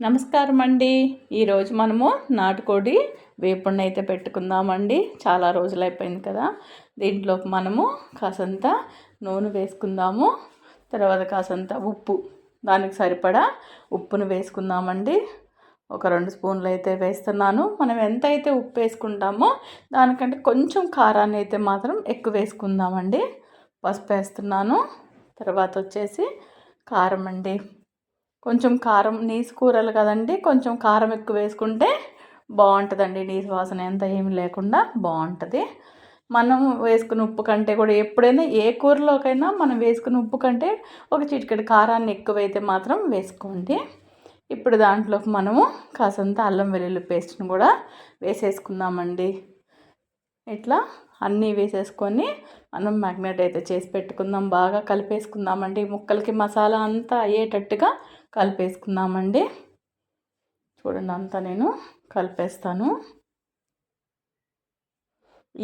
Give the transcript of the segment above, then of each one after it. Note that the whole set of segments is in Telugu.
నమస్కారం అండి ఈరోజు మనము నాటుకోడి వేపుడిని అయితే పెట్టుకుందామండి. చాలా రోజులు అయిపోయింది కదా. దీంట్లోకి మనము కాసంత నూనె వేసుకుందాము. తర్వాత కాసంత ఉప్పు. దానికి సరిపడా ఉప్పును వేసుకుందామండి. ఒక రెండు స్పూన్లు అయితే వేస్తున్నాను. మనం ఎంత అయితే ఉప్పు వేసుకుంటామో దానికంటే కొంచెం కారాన్ని అయితే మాత్రం ఎక్కువ వేసుకుందామండి. పసుపు వేస్తున్నాను. తర్వాత వచ్చేసి కారం అండి కొంచెం కారం నీసు కూరలు కదండి. కొంచెం కారం ఎక్కువ వేసుకుంటే బాగుంటుందండి నీసు వాసన ఎంత ఏమి లేకుండా బాగుంటుంది మనం వేసుకున్న ఉప్పు కంటే కూడా ఎప్పుడైనా ఏ కూరలోకైనా మనం వేసుకున్న ఉప్పు కంటే ఒక చిటికెడు కారాన్ని ఎక్కువైతే మాత్రం వేసుకోండి. ఇప్పుడు దాంట్లోకి మనము కాసంత అల్లం వెల్లుల్లి పేస్ట్ని కూడా వేసేసుకుందామండి. ఇట్లా అన్నీ వేసేసుకొని మనం మ్యాగ్నేట్ అయితే చేసి పెట్టుకుందాం. బాగా కలిపేసుకుందామండి. ముక్కలకి మసాలా అంతా అయ్యేటట్టుగా కలిపేసుకుందామండి. చూడండి అంతా నేను కలిపేస్తాను.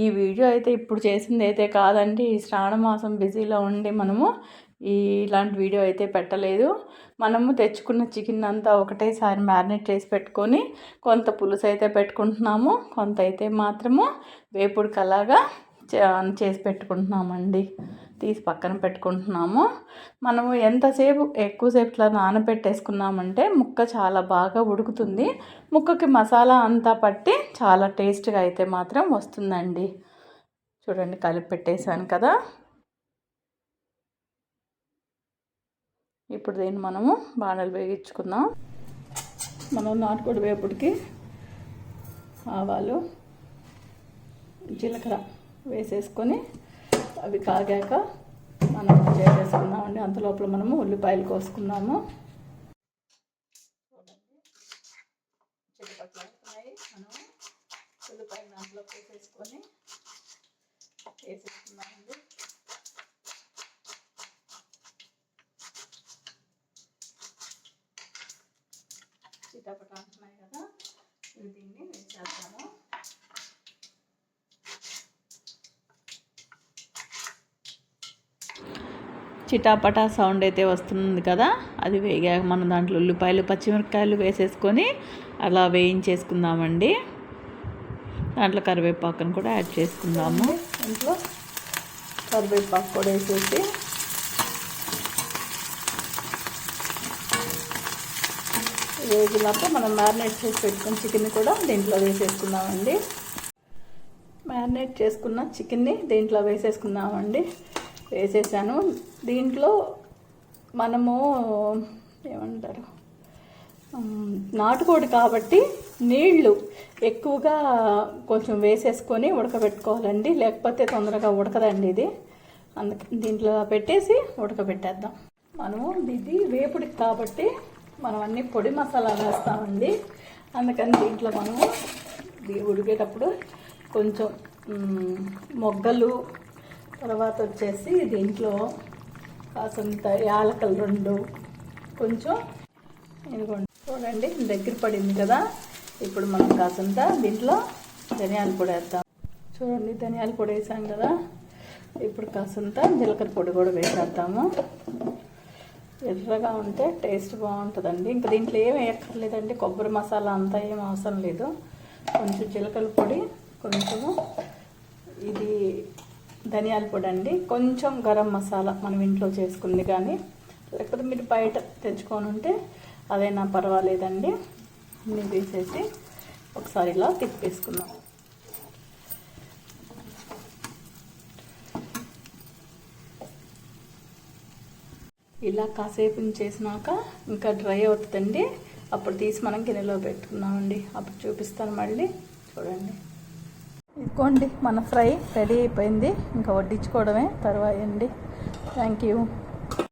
ఈ వీడియో అయితే ఇప్పుడు చేసింది అయితే కాదండి. ఈ శ్రావణ మాసం బిజీలో ఉండి మనము ఈ ఇలాంటి వీడియో అయితే పెట్టలేదు. మనము తెచ్చుకున్న చికెన్ అంతా ఒకటేసారి మ్యారినేట్ చేసి పెట్టుకొని కొంత పులుసు అయితే పెట్టుకుంటున్నాము. కొంత అయితే మాత్రము వేపుడికి చేసి పెట్టుకుంటున్నామండి. తీసి పక్కన పెట్టుకుంటున్నాము. మనము ఎంతసేపు ఎక్కువసేపు ఇట్లా నానబెట్టేసుకున్నామంటే ముక్క చాలా బాగా ఉడుకుతుంది. ముక్కకి మసాలా అంతా పట్టి చాలా టేస్ట్గా అయితే మాత్రం వస్తుందండి. చూడండి కలిపి పెట్టేశాను కదా. ఇప్పుడు దీన్ని మనము బాణలు వేగించుకుందాం మనం నాటుకోడి వేపుడికి ఆవాలు జీలకర్ర వేసేసుకొని అవి కాగాక మనం చేసేసుకుందామండి అంత లోపల మనము ఉల్లిపాయలు కోసుకుందాము మనం ఉల్లిపాయలు దాంట్లో వేసేసుకొని వేసేసుకున్నామండి. చిటపట అంటున్నాయి కదా దీన్ని వేసేద్దాము. చిటాపటా సౌండ్ అయితే వస్తుంది కదా అది వేగాక మనం దాంట్లో ఉల్లిపాయలు పచ్చిమిరపకాయలు వేసేసుకొని అలా వేయించేసుకుందామండి. దాంట్లో కరివేపాకును కూడా యాడ్ చేసుకుందాము. ఇంట్లో కరివేపాకు కూడా వేసేసి వేగినాక మనం మ్యారినేట్ చేసి పెట్టుకున్న చికెన్ కూడా దీంట్లో వేసేసుకుందామండి. మ్యారినేట్ చేసుకున్న చికెన్ని దీంట్లో వేసేసుకుందామండి. వేసేసాను. దీంట్లో మనము ఏమంటారు? నాటుకోడి కాబట్టి నీళ్ళు ఎక్కువగా కొంచెం వేసేసుకొని ఉడకబెట్టుకోవాలండి. లేకపోతే తొందరగా ఉడకదండి ఇది. అందుకని దీంట్లో పెట్టేసి ఉడకబెట్టేద్దాం. మనము ఇది వేపుడికి కాబట్టి మనం అన్ని పొడి మసాలా వేస్తామండి. అందుకని దీంట్లో మనము ఉడికేటప్పుడు కొంచెం మొగ్గలు తర్వాత వచ్చేసి దీంట్లో కాసంత యాలకలు రెండు కొంచెం ఇదిగోండి. చూడండి దగ్గర పడింది కదా. ఇప్పుడు మనం కాసంత దీంట్లో ధనియాల పొడి వేద్దాం. చూడండి ధనియాల పొడి వేసాం కదా. ఇప్పుడు కాసంత జీలకర్ర పొడి కూడా వేసేద్దాము. ఎర్రగా ఉంటే టేస్ట్ బాగుంటుందండి. ఇంకా దీంట్లో ఏం వేయక్కర్లేదండి. కొబ్బరి మసాలా అంతా ఏం అవసరం లేదు. కొంచెం జీలకర్ర పొడి కొంచెము ఇది ధనియాల పొడి అండి కొంచెం గరం మసాలా మనం ఇంట్లో చేసుకుంది కానీ లేకపోతే మీరు బయట తెచ్చుకొని ఉంటే అదైనా పర్వాలేదండి. అన్నీ తీసేసి ఒకసారి ఇలా తిప్పేసుకుందాం. ఇలా కాసేపు చేసినాక ఇంకా డ్రై అవుతుందండి. అప్పుడు తీసి మనం గిన్నెలో పెట్టుకున్నామండి అప్పుడు చూపిస్తాను మళ్ళీ. చూడండి. ఇదిగోండి మన ఫ్రై రెడీ అయిపోయింది. ఇంకా వడ్డించుకోవడమే. తర్వాత అండి థ్యాంక్ యూ.